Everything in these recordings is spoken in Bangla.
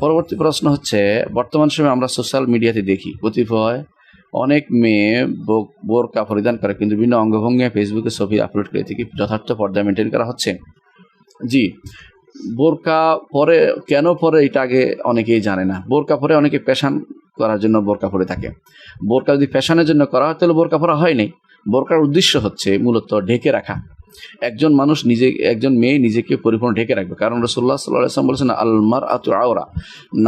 পরবর্তী প্রশ্ন হচ্ছে, বর্তমান সময়ে আমরা সোশ্যাল মিডিয়াতে দেখি, কতিপয় অনেক মেয়ে বোরকা পরিধান করে, কিন্তু বিভিন্ন অঙ্গভঙ্গি ফেসবুকে ছবি আপলোড করে থেকে যথার্থ পর্দা মেনটেন করা হচ্ছে। জি বোরকা পরে কেন পরে এটা আগে অনেকেই জানে না। বোরকা পরে অনেকে পেশান করার জন্য বোরকা পরে থাকে। বোরকা যদি পেশানের জন্য করা হয়, তাহলে বোরকা পরা হয়নি। বোরকার উদ্দেশ্য হচ্ছে মূলত ঢেকে রাখা। একজন মানুষ নিজে, একজন মেয়ে নিজেকে পরিপূর্ণ ঢেকে রাখবে। কারণ রসুল্লাহ সাল্লাহ আসলাম বলেছেন আলমার আতু আওরা।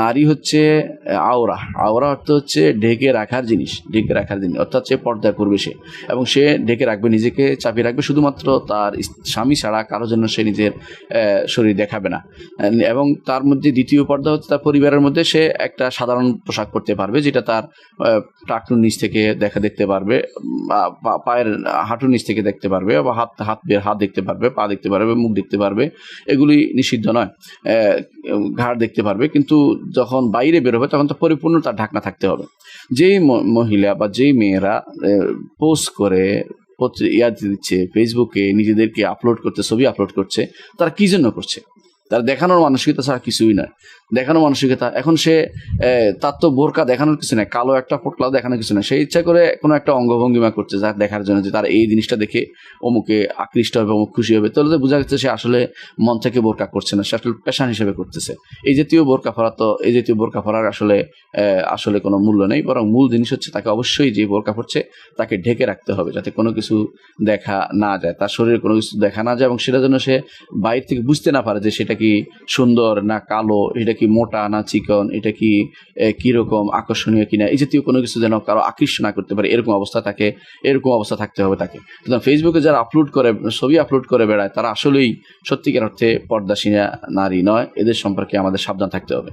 নারী হচ্ছে আওরা। আওরা অর্থ হচ্ছে ঢেকে রাখার জিনিস, ঢেকে রাখার জিনিস। অর্থাৎ সে পর্দায় করবে সে। এবং সে ঢেকে রাখবে, নিজেকে চাপিয়ে রাখবে। শুধুমাত্র তার স্বামী ছাড়া কারোর জন্য সে নিজের শরীর দেখাবে না। এবং তার মধ্যে দ্বিতীয় পর্দা হচ্ছে তার পরিবারের মধ্যে সে একটা সাধারণ পোশাক পরতে পারবে, যেটা তার টাকনুর নিচ থেকে দেখা দেখতে পারবে পায়ের হাঁটুর নিচ থেকে দেখতে পারবে, বা হাত হাত বের হাত দেখতে পারবে, পা দেখতে পারবে, মুখ দেখতে পারবে, এগুলি নিষিদ্ধ নয়। ঘাড় দেখতে পারবে, কিন্তু যখন বাইরে বেরোবে তখন তো পরিপূর্ণ তার ঢাকনা থাকতে হবে। যেই মহিলা বা যেই মেয়েরা পোস্ট করে ইয়াতে দিচ্ছে, ফেসবুকে নিজেদেরকে আপলোড করতে, ছবি আপলোড করছে, তারা কি জন্য করছে? তার দেখানোর মানসিকতা ছাড়া কিছুই নয়। দেখানোর মানসিকতা। এখন সে তার তো বোরকা দেখানোর কিছু নাই, কালো একটা পোটলা দেখানোর কিছু নাই। সে ইচ্ছা করে কোনো একটা অঙ্গভঙ্গিমা করছে, যা দেখার জন্য যে তার এই জিনিসটা দেখে অমুকে আকৃষ্ট হবে, অমুক খুশি হবে। তাহলে বোঝা যাচ্ছে সে আসলে মন থেকে বোরকা করছে না, সে আসলে পেশান হিসেবে করতেছে। এই জাতীয় বোরকা ফরা তো, এই জাতীয় বোরকা ফরার আসলে আসলে কোনো মূল্য নেই, বরং মূল জিনিস হচ্ছে তাকে অবশ্যই যে বোরকা পড়ছে তাকে ঢেকে রাখতে হবে, যাতে কোনো কিছু দেখা না যায়। তার শরীরে কোনো কিছু দেখা না যায়, এবং সেটা যেন সে বাইরে থেকে বুঝতে না পারে যে সেটা কি সুন্দর না কালো, এটা কি মোটা না চিকন? এটা কি কীরকম আকর্ষণীয় কিনা? এই জাতীয় কোনো কিছু যেন কারও আকৃষ্ট না করতে পারে, এরকম অবস্থা থাকে, এরকম অবস্থা থাকতে হবে তাকে। ফেসবুকে যারা আপলোড করে, ছবি আপলোড করে বেড়ায়, তারা আসলেই সত্যিকার অর্থে পর্দাসীনা নারী নয়। এদের সম্পর্কে আমাদের সাবধান থাকতে হবে।